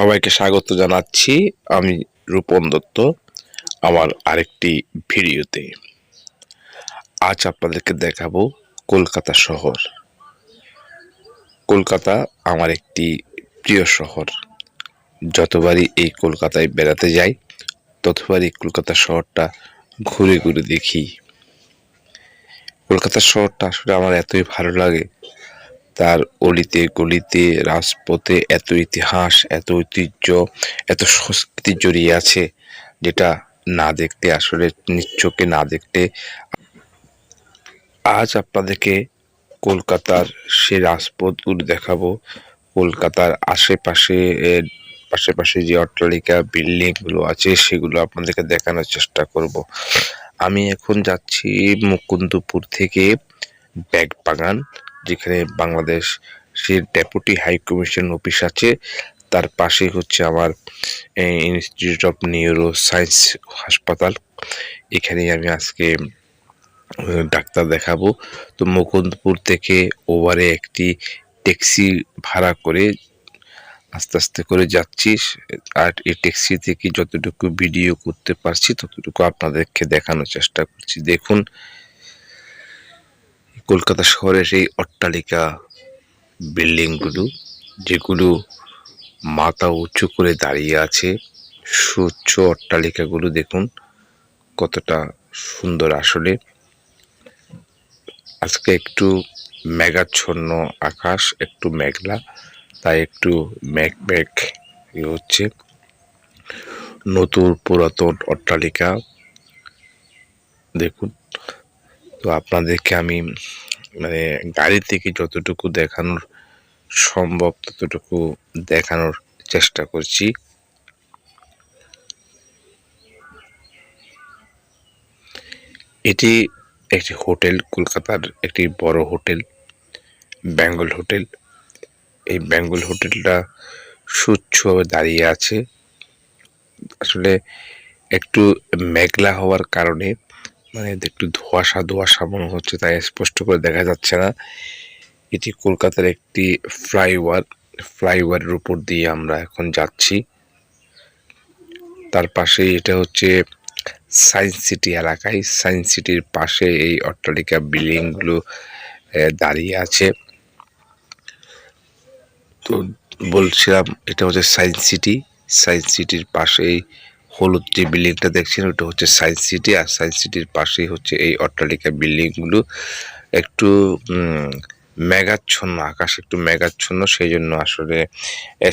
সবাইকে স্বাগত জানাচ্ছি আমি রূপন দত্ত আমার আরেকটি ভিডিওতে। আজ আপনাদেরকে দেখাবো কলকাতা শহর। কলকাতা আমার একটি প্রিয় শহর। যতবারই এই কলকাতায় বেড়াতে যাই, ততবারই কলকাতা শহরটা ঘুরে ঘুরে দেখি। কলকাতা শহরটা আসলে আমার এতই ভালো লাগে তার অলিতে গলিতে, রাজপথে এত ইতিহাস, এত ঐতিহ্য, এত সংস্কৃতি জড়িয়ে আছে যেটা না দেখতে, আসলে নিচ্চকে না দেখতে। আজ আপনাদেরকে কলকাতার সে রাজপথগুলো দেখাবো। কলকাতার আশেপাশে আশেপাশে যে অট্টালিকা, বিল্ডিংগুলো আছে, সেগুলো আপনাদেরকে দেখানোর চেষ্টা করব। আমি এখন যাচ্ছি মুকুন্দপুর থেকে ব্যাগবাগান। যেখানে বাংলাদেশ সে ডেপুটি হাই কমিশন অফিস আছে। তার পাশে হচ্ছে আমার ইনস্টিটিউট অফ নিউরো সায়েন্স হাসপাতাল। এখানে আমি আজকে ডাক্তার দেখাবো। তো মুকুন্দপুর থেকে ওভারে একটি ট্যাক্সি ভাড়া করে আস্তে আস্তে করে যাচ্ছি আর এই ট্যাক্সি থেকে যতটুকু ভিডিও করতে পারছি, ততটুকু আপনাদেরকে দেখানোর চেষ্টা করছি। দেখুন কলকাতা শহরের সেই অট্টালিকা বিল্ডিংগুলো, যেগুলো মাথা উঁচু করে দাঁড়িয়ে আছে সুচ্ছ অট্টালিকাগুলো দেখুন কতটা সুন্দর আসলে। আজকে একটু মেঘাচ্ছন্ন আকাশ, একটু মেঘলা, তাই একটু মেঘ মেঘ হচ্ছে। নতুন পুরাতন অট্টালিকা দেখুন। তো আপনাদেরকে আমি মানে গাড়ি থেকে যতটুকু দেখানোর সম্ভব, ততটুকু দেখানোর চেষ্টা করছি। এটি একটি হোটেল, কলকাতার একটি বড় হোটেল, বেঙ্গল হোটেল। এই বেঙ্গল হোটেলটা সুচ্ছভাবে দাঁড়িয়ে আছে। আসলে একটু মেঘলা হওয়ার কারণে মানে একটু ধোঁয়াশা ধোয়াশা মনে হচ্ছে, তাই স্পষ্ট করে দেখা যাচ্ছে না। এটি কলকাতার একটি ফ্লাইওভার, ফ্লাইওভারের উপর দিয়ে আমরা এখন যাচ্ছি। তার পাশে এটা হচ্ছে সায়েন্স সিটি এলাকায়। সায়েন্স সিটির পাশে এই অট্টালিকা বিল্ডিংগুলো দাঁড়িয়ে আছে। তো বলছিলাম, এটা হচ্ছে সায়েন্স সিটি। সায়েন্স সিটির পাশেই হলুদ যে বিল্ডিংটা দেখছেন, ওটা হচ্ছে সায়েন্স সিটি, আর সায়েন্স সিটির পাশেই হচ্ছে এই অট্টালিকা বিল্ডিংগুলো। একটু মেঘাচ্ছন্ন, আকাশ একটু মেঘাচ্ছন্ন সেই জন্য আসলে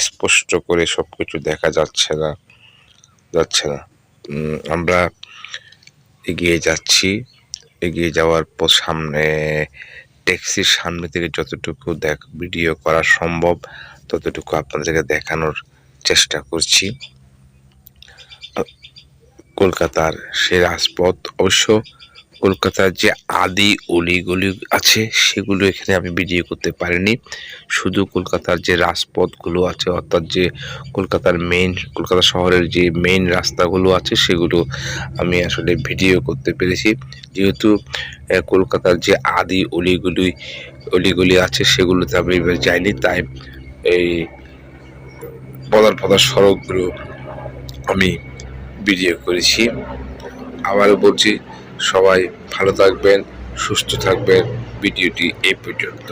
স্পষ্ট করে সব কিছু দেখা যাচ্ছে না যাচ্ছে না। আমরা এগিয়ে যাচ্ছি। এগিয়ে যাওয়ার পর সামনে, ট্যাক্সির সামনে থেকে যতটুকু দেখ, ভিডিও করা সম্ভব, ততটুকু আপনাদেরকে দেখানোর চেষ্টা করছি। কলকাতার সে রাজপথ, অবশ্য কলকাতার যে আদি অলিগলি আছে, সেগুলো এখানে আমি ভিডিও করতে পারিনি। শুধু কলকাতার যে রাজপথগুলো আছে, অর্থাৎ যে কলকাতার মেইন কলকাতা শহরের যে মেইন রাস্তাগুলো আছে, সেগুলো আমি আসলে ভিডিও করতে পেরেছি। যেহেতু কলকাতার যে আদি অলিগুলি অলিগুলি আছে, সেগুলোতে আমি এবার যাইনি, তাই এই পদার পদার সড়কগুলো আমি ভিডিও করেছি। আবারও বলছি সবাই ভালো থাকবেন সুস্থ থাকবেন। ভিডিওটি এই পর্যন্ত।